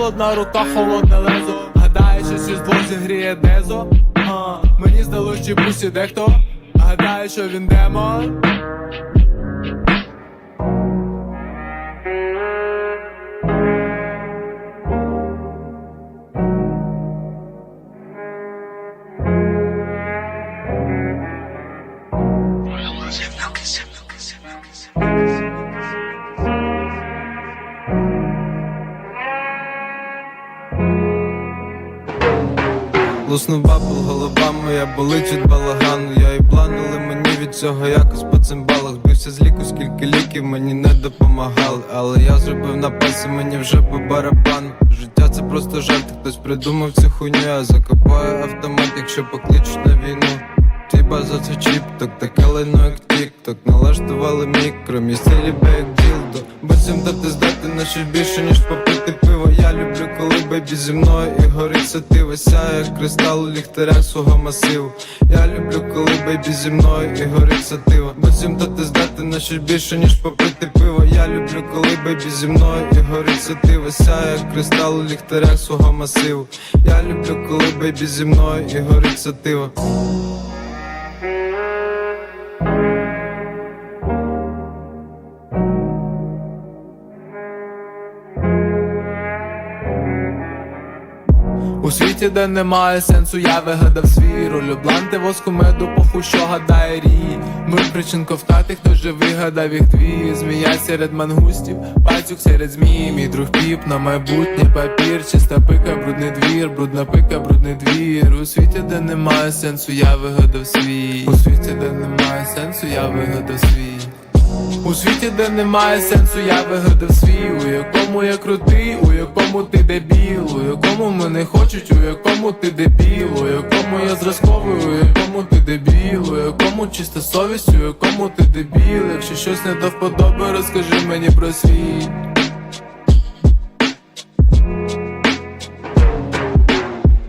холодна рука, холодне лезо. Гадаю, що із двозі зігріє дезо. А, мені здалось, чи пусі дехто. Гадаю, що він демон. Луснув бабл, голова моя болить від балагану. Я і планули мені від цього якось по цимбалах Збився з ліку, скільки ліків мені не допомагали. Але я зробив напаси, мені вже по барабану. Життя це просто жарт, хтось придумав цю хуйню. Я закопаю автомат, якщо покличуть на війну. Твій база це чіп, так таке лайно як тік-ток. Налаштували мікро, мій стиль ібе як ділдо. Буцім дати здати на щось більше, ніж попити пиво. Я люблю, бейбі зі мною і гориться ти Сяє як кристал у ліхтарях свого масиву. Я люблю, коли бейбі зі мною і горить сатива то ти здати на щось більше, ніж попити пиво. Я люблю, коли бейбі зі мною і гориться ти Сяє як кристал у ліхтарях свого масиву. Я люблю, коли бейбі зі мною і гориться сатива У світі, де немає сенсу, я вигадав свій роль Бланти воску меду, похуй, що гадає рій. Мир причин ковтати, хто же вигадав їх твій Змія серед мангустів, пацюк серед змій. Мій друг піп на майбутнє папір. Чиста пика, брудний двір, брудна пика, брудний двір. У світі, де немає сенсу, я вигадав свій. У світі, де немає сенсу, я вигадав свій у світі, де немає сенсу, я вигадав свій, у якому я крутий, у якому ти дебіл, у якому мене хочуть, у якому ти дебіл, у якому я зразковий, у якому ти дебіл, у якому чиста совість, у якому ти дебіл. Якщо щось не до вподоби, розкажи мені про свій.